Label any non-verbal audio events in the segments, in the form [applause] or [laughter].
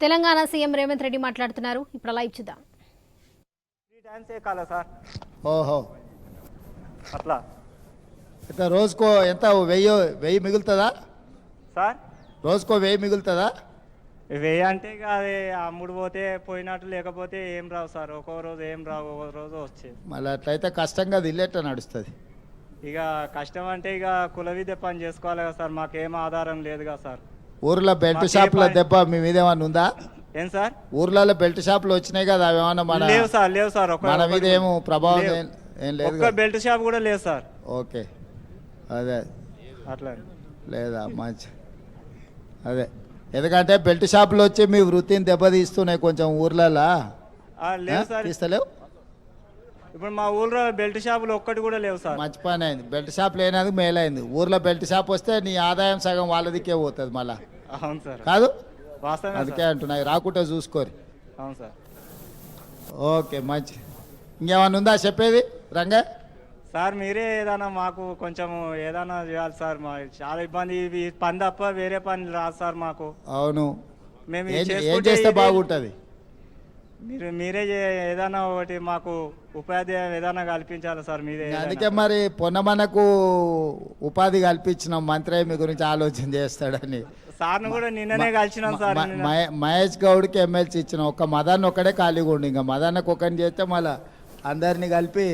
Telangana CM Revanth Reddy మాట్లాడుతున్నారు. ఇప్పుడు live చూద్దాం. ఓహో. అట్లా. అయితే రోజుకో ఎంత వెయ్యి వెయ్యి మిగులుతుందా? సార్? రోజుకో వెయ్యి మిగులుతుందా? వెయ్యి అంటే ఇక అది అమ్ముడు పోతే పోయినట్టు లేకపోతే ఏం రావు సార్. ఒక్కో రోజు ఏం రావు ఒక్కో రోజు వచ్చేది. మళ్ళీ అట్లయితే కష్టంగా అది ఇల్లేట నడుస్తుంది. ఇక కష్టం అంటే ఇక కుల విద్య పని చేసుకోవాలి కదా సార్. మాకేం ఆధారం లేదు కదా సార్. ఊర్లో బెల్ట్ షాపుల దెబ్బ మీ మీద ఏమన్నా ఉందా? ఏం సార్? ఊర్లలో బెల్ట్ షాపులు వచ్చినాయి కదా అవి ఏమన్నా మన లేవు సార్ లేవు సార్ మన మీద ఏమో ప్రభావం. ఏం- లేదు ఒక్క. బెల్ట్ షాప్ కూడా లేదు సార్. ఓకే. అదే. అట్లా. లేదా మంచి. అదే. ఎందుకంటే బెల్ట్ షాపులు వచ్చి మీ వృత్తిని దెబ్బతీస్తున్నాయి కొంచెం ఊర్లలో. తీస్తలేవు? ఇప్పుడు మా ఊళ్ళో బెల్ట్ షాపులు ఒక్కటి కూడా లేవు సార్. మంచి పని అయింది. బెల్ట్ షాప్ లేనందుకు మేలైంది. ఊర్లో బెల్ట్ షాప్ వస్తే నీ ఆదాయం సగం వాళ్ళదికే పోతుంది మళ్ళా. అవును సార్. కాదు? వాస్తవమే అందుకే అంటున్నాయి రాకుంటే చూసుకోరు. అవును సార్. ఓకే మంచి. ఇంకేమన్నా ఉందా చెప్పేది? రంగా? సార్ మీరే ఏదైనా మాకు కొంచెం ఏదైనా చేయాలి సార్. మా చాలా ఇబ్బంది. ఇవి పని తప్ప వేరే పని రాదు సార్ మాకు. అవును. మేము ఏం ఇది ఏం చేసుకుంటే చేస్తే ఇదే- బాగుంటుంది? మీరు మీరే ఏదైనా ఒకటి మాకు ఉపాధ్యాయం ఏదైనా కల్పించాలి సార్ మీరే. అందుకే మరి పొన్నమనకు ఉపాధి కల్పించిన. మంత్రి మీ గురించి ఆలోచన చేస్తాడని. సార్ను కూడా నిన్ననే కలిసినాం సార్ మహేష్ గౌడ్కి ఎమ్మెల్సీ ఇచ్చిన. ఒక్క మదన్ ఒక్కడే ఖాళీగా ఉండి. ఇంకా మదన్నకు ఒకరిని చేస్తే మళ్ళీ అందరినీ కలిపి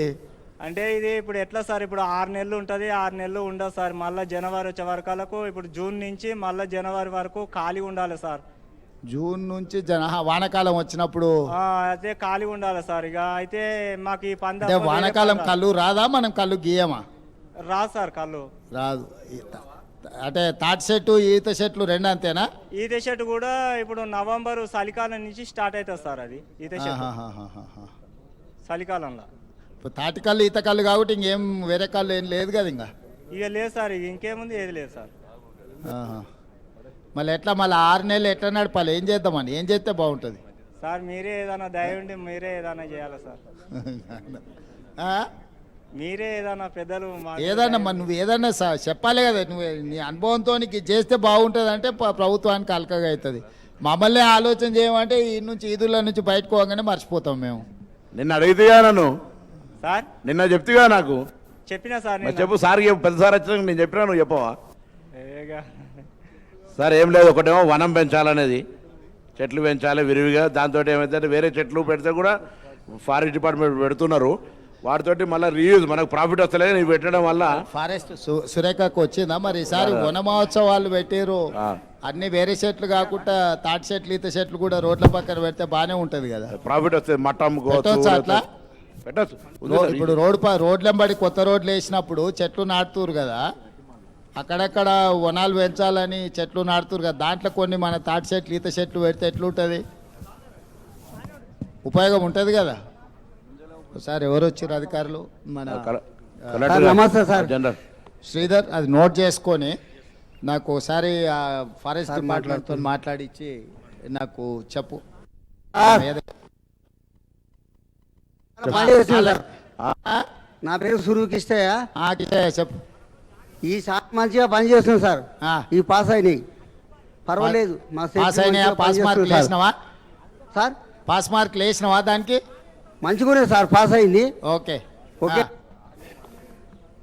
అంటే ఇది ఇప్పుడు ఎట్లా సార్? ఇప్పుడు ఆరు నెలలు ఉంటుంది. ఆరు నెలలు ఉండదు సార్. మళ్ళీ జనవరి వచ్చే వరకలకు ఇప్పుడు జూన్ నుంచి మళ్ళీ జనవరి వరకు ఖాళీ ఉండాలి సార్. జూన్ నుంచి జన వానాకాలం వచ్చినప్పుడు అయితే ఖాళీ ఉండాలి సార్. ఇక అయితే మాకు ఈ పంద వానాకాలం కళ్ళు రాదా? మనం కళ్ళు గీయమా? రాదు సార్ కళ్ళు. రాదు. అంటే తాటి చెట్టు ఈత చెట్లు రెండు అంతేనా? ఈత చెట్టు కూడా ఇప్పుడు నవంబర్ చలికాలం నుంచి స్టార్ట్ అవుతుంది సార్ అది ఈత చెట్టు. చలికాలంలో. ఇప్పుడు తాటి కళ్ళు ఈత కళ్ళు కాబట్టి ఇంకేం వేరే కళ్ళు ఏం లేదు కదా ఇంకా? ఇక లేదు సార్ ఇక ఇంకేముంది ఏది లేదు సార్. మళ్ళీ ఎట్లా మళ్ళీ ఆరు నెలలు ఎట్లా నడపాలి? ఏం చేద్దామని? ఏం చేస్తే బాగుంటుంది? సార్ మీరే ఏదైనా దయ ఉండి మీరే ఏదైనా చేయాలి సార్? [laughs] ఆ? మీరే ఏదైనా పెద్దలు ఏదన్నా మరి నువ్వు ఏదన్నా చెప్పాలి కదా నువ్వు నీ అనుభవంతో చేస్తే బాగుంటుంది అంటే ప్రభుత్వానికి అలకగా అవుతుంది. మమ్మల్ని ఆలోచన చేయమంటే ఈ నుంచి ఈదుల నుంచి బయటకు పోగానే మర్చిపోతాం మేము. నిన్న అడిగితేగా నన్ను? సార్? నిన్న చెప్తిగా నాకు? చెప్పినా సార్. చెప్పు సార్ పెద్ద సార్ వచ్చినాక నేను చెప్పినా నువ్వు చెప్పవా? ఏగా. సార్ ఏం లేదు ఒకటేమో వనం పెంచాలనేది. చెట్లు పెంచాలి విరివిగా దాంతో ఏమైతే వేరే చెట్లు పెడితే కూడా ఫారెస్ట్ డిపార్ట్మెంట్ పెడుతున్నారు. వాటితోటి మళ్ళీ రీయూజ్ మనకు ప్రాఫిట్ వస్తలేదు నీవు పెట్టడం వల్ల. ఫారెస్ట్ సురేఖకు వచ్చిందా? మరి ఈసారి వన మహోత్సవాలు పెట్టారు. అన్ని వేరే చెట్లు కాకుండా తాటి చెట్లు ఈత చెట్లు కూడా రోడ్ల పక్కన పెడితే బాగానే ఉంటది కదా. ప్రాఫిట్ వస్తుంది మట్ట అట్లా? పెట్టచ్చు. ఇప్పుడు రోడ్డు ప రోడ్లెంబడి కొత్త రోడ్లు వేసినప్పుడు చెట్లు నాటుతురు కదా. అక్కడక్కడ వనాలు పెంచాలని చెట్లు నాటుతురు కదా. దాంట్లో కొన్ని మన తాటి చెట్లు ఈత చెట్లు పెడితే ఎట్లుంటుంది? ఉపయోగం ఉంటుంది కదా. ఒకసారి ఎవరు వచ్చారు అధికారులు? మన నమస్తే సార్. జనరల్. శ్రీధర్ అది నోట్ చేసుకొని నాకు ఒకసారి ఆ ఫారెస్ట్ డిపార్ట్మెంట్తో మాట్లాడించి నాకు చెప్పు. నా పేరు సురువు కిష్టయ్య చెప్పు. ఈ సార్ మంచిగా పని చేస్తుంది సార్. ఈ పాస్ అయినాయి. పర్వాలేదు మా పాస్ అయినాయా? మార్కులు సార్. వేసినావా? సార్. పాస్ మార్కులు వేసినావా దానికి? మంచిగానే సార్ పాస్ అయింది. ఓకే. ఓకే.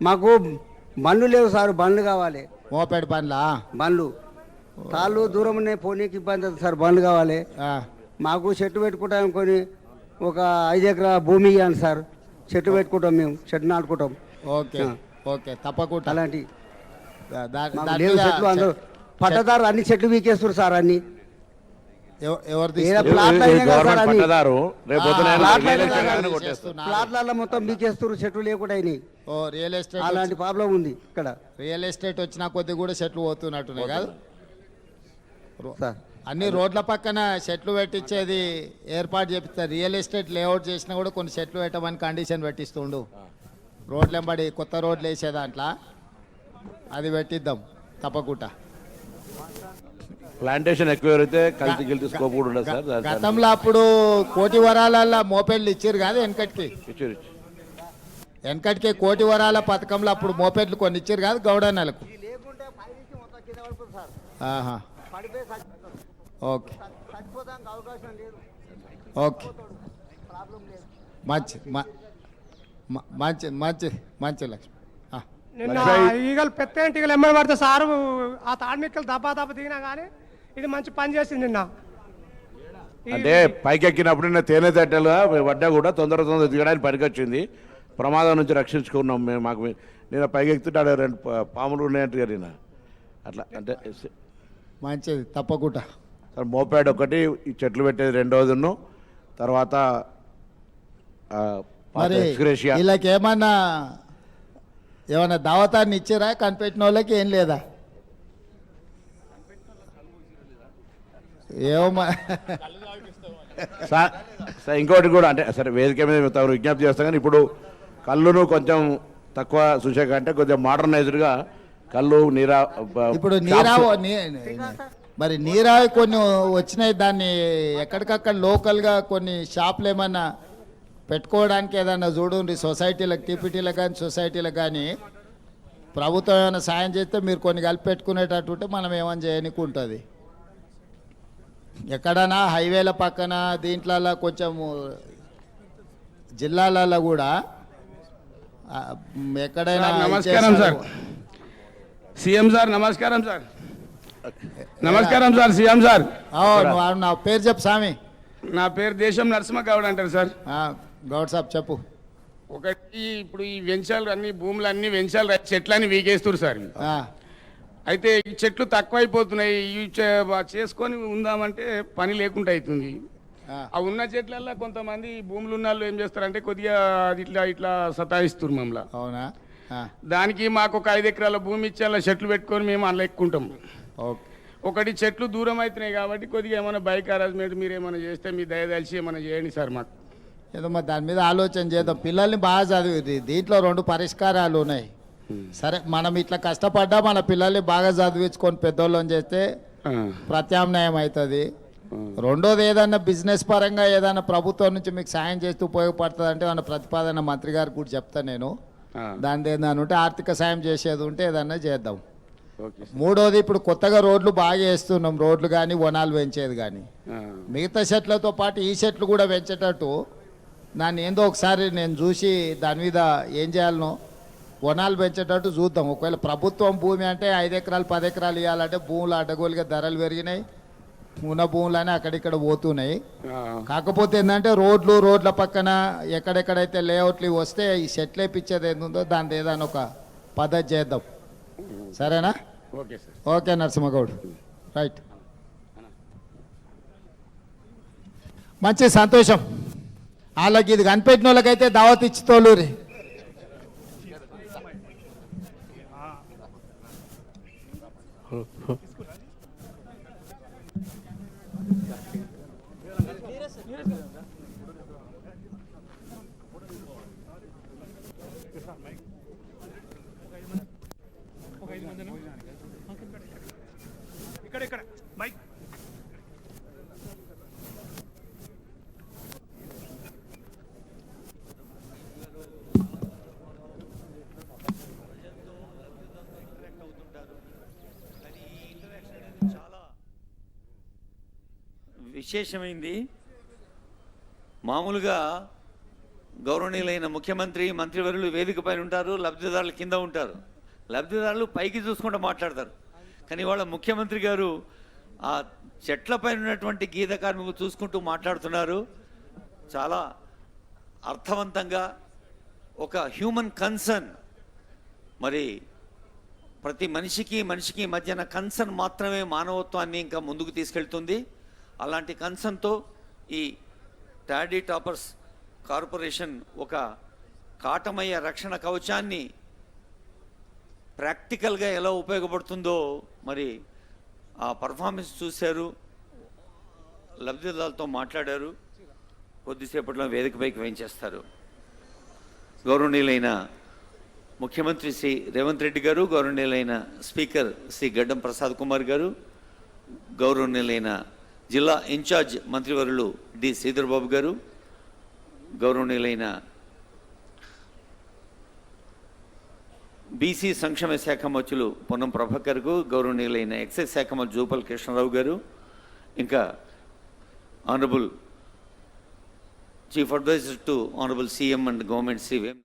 మాకు బండ్లు లేవు సార్ బండ్లు కావాలి. మోపెడ్ బండ్లా? బండ్లు. తాళ్ళు దూరం ఉన్నాయి పోనీకి ఇబ్బంది అవుతుంది సార్ బండ్లు కావాలి. మాకు చెట్టు పెట్టుకుంటాం కొని ఒక ఐదు ఎకరా భూమి ఇవ్వండి సార్. చెట్టు పెట్టుకుంటాం మేము చెట్టు నాటుకుంటాం. ఓకే. ఓకే తప్పకుండా. అలాంటి చెట్లు అందరూ. పట్టదారు అన్ని చెట్లు వీకేస్తారు సార్ అన్ని. ప్లాట్లలో మొత్తం మీకేస్తారు చెట్లు లేకుండా అయినాయి. ఓ రియల్ ఎస్టేట్ అలాంటి ప్రాబ్లం ఉంది ఇక్కడ. రియల్ ఎస్టేట్ వచ్చిన కొద్ది కూడా చెట్లు పోతున్నట్టున్నాయి కాదు. అన్ని రోడ్ల పక్కన చెట్లు పెట్టించేది ఏర్పాటు చేపిస్తారు. రియల్ ఎస్టేట్ లేఅవుట్ చేసినా కూడా కొన్ని చెట్లు పెట్టమని కండిషన్ పెట్టిస్తుండు. రోడ్లు వెంబడి కొత్త రోడ్లు వేసే దాంట్లో అది పెట్టిద్దాం తప్పకుండా. ప్లాంటేషన్ ఎక్కువ ఎవరైతే కలిసి గిల్తి స్కోప్ కూడా ఉండదు సార్ దాని- గతంలో అప్పుడు కోటి వరాలల్లో మోపెడ్లు ఇచ్చారు కాదు వెనకటికి. ఇచ్చారు, ఇచ్చారు. వెనకటికి కోటి వరాల పథకంలో అప్పుడు మోపెడ్లు కొన్ని ఇచ్చారు కాదు గౌడన్నలకు. ఆహా. ఓకే. ఓకే. మంచి మంచి మంచి మంచి లక్ష్మి. ఆ. నిన్న ఈగలు పెద్ద ఈగలు ఎమ్మడి పడితే సారు ఆ తాడిమిక్కలు దబ్బా దబ్బ దిగినా కానీ ఇది మంచి పని చేసింది నిన్న. అంటే పైకెక్కినప్పుడు నిన్న తేనె తట్టెలుగా పడ్డా కూడా తొందర తొందర దిగడానికి పనికొచ్చింది. ప్రమాదం నుంచి రక్షించుకున్నాం మేము మాకు నేను పైకెక్కుతుంటే ఆడ రెండు పాములు ఉన్నాయంట నిన్న. అట్లా అంటే మంచిది తప్పకుండా. సార్ మోపాడ్ ఒకటి ఈ చెట్లు పెట్టేది రెండోదిను తర్వాత మరి. వీళ్ళకి ఏమన్నా ఏమన్నా దావతాన్ని ఇచ్చారా కనిపెట్టిన వాళ్ళకి ఏం లేదా ఏమో సార్ ఇంకోటి కూడా అంటే సరే వేదిక మీద తమరు విజ్ఞప్తి చేస్తాం కానీ ఇప్పుడు కళ్ళును కొంచెం తక్కువ చూసే కంటే కొంచెం మోడర్నైజ్డ్గా కళ్ళు నీరా ఇప్పుడు నీరావు మరి నీరావి కొన్ని వచ్చినాయి దాన్ని ఎక్కడికక్కడ లోకల్గా కొన్ని షాపులు ఏమన్నా పెట్టుకోవడానికి ఏదన్నా చూడండి సొసైటీలకు టీపీటీలకు కానీ సొసైటీలకు కానీ ప్రభుత్వం ఏమైనా సాయం చేస్తే మీరు కొన్ని కలిపి పెట్టుకునేటట్టు మనం ఏమైనా చేయనికి ఉంటుంది ఎక్కడన్నా హైవేల పక్కన దీంట్లలో కొంచెం జిల్లాలలో కూడా ఎక్కడైనా నమస్కారం సార్. సీఎం సార్ నమస్కారం సార్. నమస్కారం సార్ సీఎం సార్. నా పేరు చెప్పు స్వామి. నా పేరు దేశం నరసింహ గౌడ్ అంటారు సార్. గౌడ్ సాబ్ చెప్పు. ఒకటి ఇప్పుడు ఈ వెంచాలు అన్ని భూములు అన్ని వెంచాలు చెట్లన్నీ వీకేస్తారు సార్. అయితే ఈ చెట్లు తక్కువైపోతున్నాయి ఇవి చేసుకొని ఉందామంటే పని లేకుండా అవుతుంది ఆ, ఉన్న చెట్లల్లో కొంతమంది భూములు ఉన్న వాళ్ళు ఏం చేస్తారంటే కొద్దిగా అది ఇట్లా ఇట్లా సతాయిస్తారు మమ్మల్ని. అవునా? దానికి మాకు ఒక ఐదు ఎకరాల భూమి ఇచ్చి అలా చెట్లు పెట్టుకొని మేము అందులో ఎక్కుంటాం. ఓకే. ఒకటి చెట్లు దూరం అవుతున్నాయి కాబట్టి కొద్దిగా ఏమైనా బైక్ అరేంజ్మెంట్ మీరు ఏమైనా చేస్తే మీ దయదలిచి ఏమైనా చేయండి సార్ మాకు. ఏదో మరి దాని మీద ఆలోచన చేద్దాం. పిల్లల్ని బాగా చదివి దీంట్లో రెండు పరిష్కారాలు ఉన్నాయి. సరే మనం ఇట్లా కష్టపడ్డా మన పిల్లల్ని బాగా చదివించుకొని పెద్దోళ్ళని చేస్తే ప్రత్యామ్నాయం అవుతుంది రెండోది ఏదన్నా బిజినెస్ పరంగా ఏదైనా ప్రభుత్వం నుంచి మీకు సాయం చేస్తూ ఉపయోగపడుతుంది అంటే మన ప్రతిపాదన మంత్రి గారికి కూడా చెప్తాను నేను. దాని ఏదైనా ఉంటే ఆర్థిక సాయం చేసేది ఉంటే ఏదన్నా చేద్దాం. మూడోది ఇప్పుడు కొత్తగా రోడ్లు బాగా వేస్తున్నాం. రోడ్లు కానీ వనాలు పెంచేది కానీ మిగతా చెట్లతో పాటు ఈ చెట్లు కూడా పెంచేటట్టు దాన్ని ఏందో ఒకసారి నేను చూసి దాని మీద ఏం చేయాలనో వనాలు పెంచేటట్టు చూద్దాం. ఒకవేళ ప్రభుత్వం భూమి అంటే ఐదు ఎకరాలు పది ఎకరాలు ఇవ్వాలంటే భూములు అడ్డగోలుగా ధరలు పెరిగినాయి. ఉన్న భూములని అక్కడిక్కడ పోతున్నాయి. కాకపోతే ఏంటంటే రోడ్లు రోడ్ల పక్కన ఎక్కడెక్కడైతే లేఅవుట్లు వస్తే ఈ సెట్లు వేపించేది ఏందో దాని ఏదైనా ఒక పద్ధతి చేద్దాం. సరేనా? Okay sir. Okay Narasimhagoud. Right. మంచి సంతోషం. వాళ్ళకి ఇది కనిపెట్టిన వాళ్ళకైతే దావత్ ఇచ్చి తోలూరి [laughs] విశేషమైంది. మామూలుగా గౌరవనీయులైన ముఖ్యమంత్రి మంత్రివర్యులు వేదిక పైన ఉంటారు లబ్ధిదారులు కింద ఉంటారు. లబ్ధిదారులు పైకి చూసుకుంటూ మాట్లాడతారు. కానీ వాళ్ళ ముఖ్యమంత్రి గారు ఆ చెట్ల పైన ఉన్నటువంటి గీత కార్మికులు చూసుకుంటూ మాట్లాడుతున్నారు. చాలా అర్థవంతంగా ఒక హ్యూమన్ కన్సర్న్ మరి ప్రతి మనిషికి మనిషికి మధ్యన కన్సర్న్ మాత్రమే మానవత్వాన్ని ఇంకా ముందుకు తీసుకెళ్తుంది. అలాంటి కన్సర్న్తో ఈ టాడీ టాపర్స్ కార్పొరేషన్ ఒక కాటమయ్య రక్షణ కవచాన్ని ప్రాక్టికల్గా ఎలా ఉపయోగపడుతుందో మరి ఆ పర్ఫార్మెన్స్ చూశారు. లబ్ధిదారులతో మాట్లాడారు. కొద్దిసేపట్లో వేదికపైకి వేయించేస్తారు. గౌరవనీయులైన ముఖ్యమంత్రి శ్రీ రేవంత్ రెడ్డి గారు గౌరవనీయులైన స్పీకర్ శ్రీ గడ్డం ప్రసాద్ కుమార్ గారు గౌరవనీయులైన జిల్లా ఇన్ఛార్జ్ మంత్రివర్యులు డి శ్రీధర్బాబు గారు గౌరవనీయులైన బీసీ సంక్షేమ శాఖ మంత్రులు పొన్నం ప్రభాకర్కు గౌరవనీయులైన ఎక్సైజ్ శాఖ మంత్రి జూపల్ కృష్ణారావు గారు ఇంకా honourable chief adviser to honourable CM and government CM